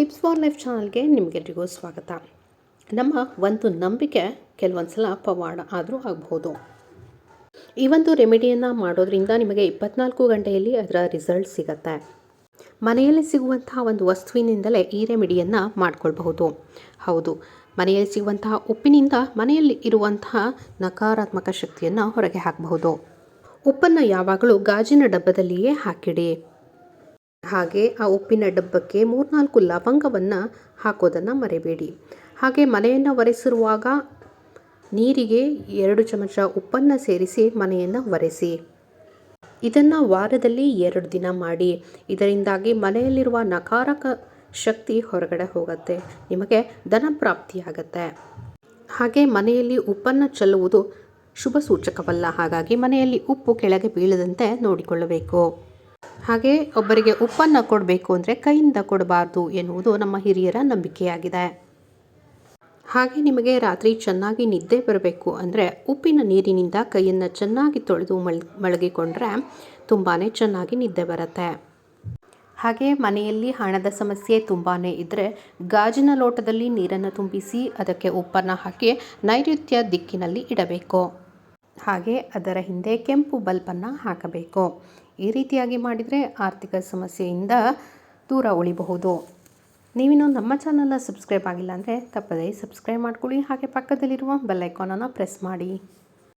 Tips for life ಚಾನಲ್ಗೆ ನಿಮಗೆಲ್ರಿಗೂ ಸ್ವಾಗತ. ನಮ್ಮ ಒಂದು ನಂಬಿಕೆ ಕೆಲವೊಂದು ಸಲ ಪವಾಡ ಆದರೂ ಆಗಬಹುದು. ಈ ಒಂದು ರೆಮಿಡಿಯನ್ನು ಮಾಡೋದ್ರಿಂದ ನಿಮಗೆ ಇಪ್ಪತ್ನಾಲ್ಕು ಗಂಟೆಯಲ್ಲಿ ಅದರ ರಿಸಲ್ಟ್ ಸಿಗತ್ತೆ. ಮನೆಯಲ್ಲಿ ಸಿಗುವಂತಹ ಒಂದು ವಸ್ತುವಿನಿಂದಲೇ ಈ ರೆಮಿಡಿಯನ್ನು ಮಾಡ್ಕೊಳ್ಬಹುದು. ಹೌದು, ಮನೆಯಲ್ಲಿ ಸಿಗುವಂತಹ ಉಪ್ಪಿನಿಂದ ಮನೆಯಲ್ಲಿ ಇರುವಂತಹ ನಕಾರಾತ್ಮಕ ಶಕ್ತಿಯನ್ನು ಹೊರಗೆ ಹಾಕಬಹುದು. ಉಪ್ಪನ್ನು ಯಾವಾಗಲೂ ಗಾಜಿನ ಡಬ್ಬದಲ್ಲಿಯೇ ಹಾಕಿಡಿ. ಹಾಗೆ ಆ ಉಪ್ಪಿನ ಡಬ್ಬಕ್ಕೆ ಮೂರ್ನಾಲ್ಕು ಲವಂಗವನ್ನು ಹಾಕೋದನ್ನು ಮರೆಯಬೇಡಿ ಹಾಗೆ ಮನೆಯನ್ನು ಒರೆಸಿರುವಾಗ ನೀರಿಗೆ ಎರಡು ಚಮಚ ಉಪ್ಪನ್ನು ಸೇರಿಸಿ ಮನೆಯನ್ನು ಒರೆಸಿ. ಇದನ್ನು ವಾರದಲ್ಲಿ ಎರಡು ದಿನ ಮಾಡಿ. ಇದರಿಂದಾಗಿ ಮನೆಯಲ್ಲಿರುವ ನಕಾರಕ ಶಕ್ತಿ ಹೊರಗಡೆ ಹೋಗುತ್ತೆ. ನಿಮಗೆ ಧನ ಪ್ರಾಪ್ತಿಯಾಗತ್ತೆ. ಹಾಗೆ ಮನೆಯಲ್ಲಿ ಉಪ್ಪನ್ನು ಚೆಲ್ಲುವುದು ಶುಭ ಸೂಚಕವಲ್ಲ. ಹಾಗಾಗಿ ಮನೆಯಲ್ಲಿ ಉಪ್ಪು ಕೆಳಗೆ ಬೀಳದಂತೆ ನೋಡಿಕೊಳ್ಳಬೇಕು. ಹಾಗೆ ಒಬ್ಬರಿಗೆ ಉಪ್ಪನ್ನು ಕೊಡಬೇಕು ಅಂದರೆ ಕೈಯಿಂದ ಕೊಡಬಾರ್ದು ಎನ್ನುವುದು ನಮ್ಮ ಹಿರಿಯರ ನಂಬಿಕೆಯಾಗಿದೆ. ಹಾಗೆ ನಿಮಗೆ ರಾತ್ರಿ ಚೆನ್ನಾಗಿ ನಿದ್ದೆ ಬರಬೇಕು ಅಂದರೆ ಉಪ್ಪಿನ ನೀರಿನಿಂದ ಕೈಯನ್ನು ಚೆನ್ನಾಗಿ ತೊಳೆದು ಮಳ ಮಳಗಿಕೊಂಡ್ರೆ ತುಂಬಾ ಚೆನ್ನಾಗಿ ನಿದ್ದೆ ಬರುತ್ತೆ. ಹಾಗೆ ಮನೆಯಲ್ಲಿ ಹಣದ ಸಮಸ್ಯೆ ತುಂಬಾ ಇದ್ದರೆ ಗಾಜಿನ ಲೋಟದಲ್ಲಿ ನೀರನ್ನು ತುಂಬಿಸಿ ಅದಕ್ಕೆ ಉಪ್ಪನ್ನು ಹಾಕಿ ನೈಋತ್ಯ ದಿಕ್ಕಿನಲ್ಲಿ ಇಡಬೇಕು. ಹಾಗೆ ಅದರ ಹಿಂದೆ ಕೆಂಪು ಬಲ್ಬನ್ನು ಹಾಕಬೇಕು. ಈ ರೀತಿಯಾಗಿ ಮಾಡಿದರೆ ಆರ್ಥಿಕ ಸಮಸ್ಯೆಯಿಂದ ದೂರ ಉಳಿಬಹುದು. ನೀವಿನ್ನು ನಮ್ಮ ಚಾನಲ್ನ ಸಬ್ಸ್ಕ್ರೈಬ್ ಆಗಿಲ್ಲ ಅಂದರೆ ತಪ್ಪದೇ ಸಬ್ಸ್ಕ್ರೈಬ್ ಮಾಡ್ಕೊಳ್ಳಿ. ಹಾಗೆ ಪಕ್ಕದಲ್ಲಿರುವ ಬೆಲ್ ಐಕಾನನ್ನು ಪ್ರೆಸ್ ಮಾಡಿ.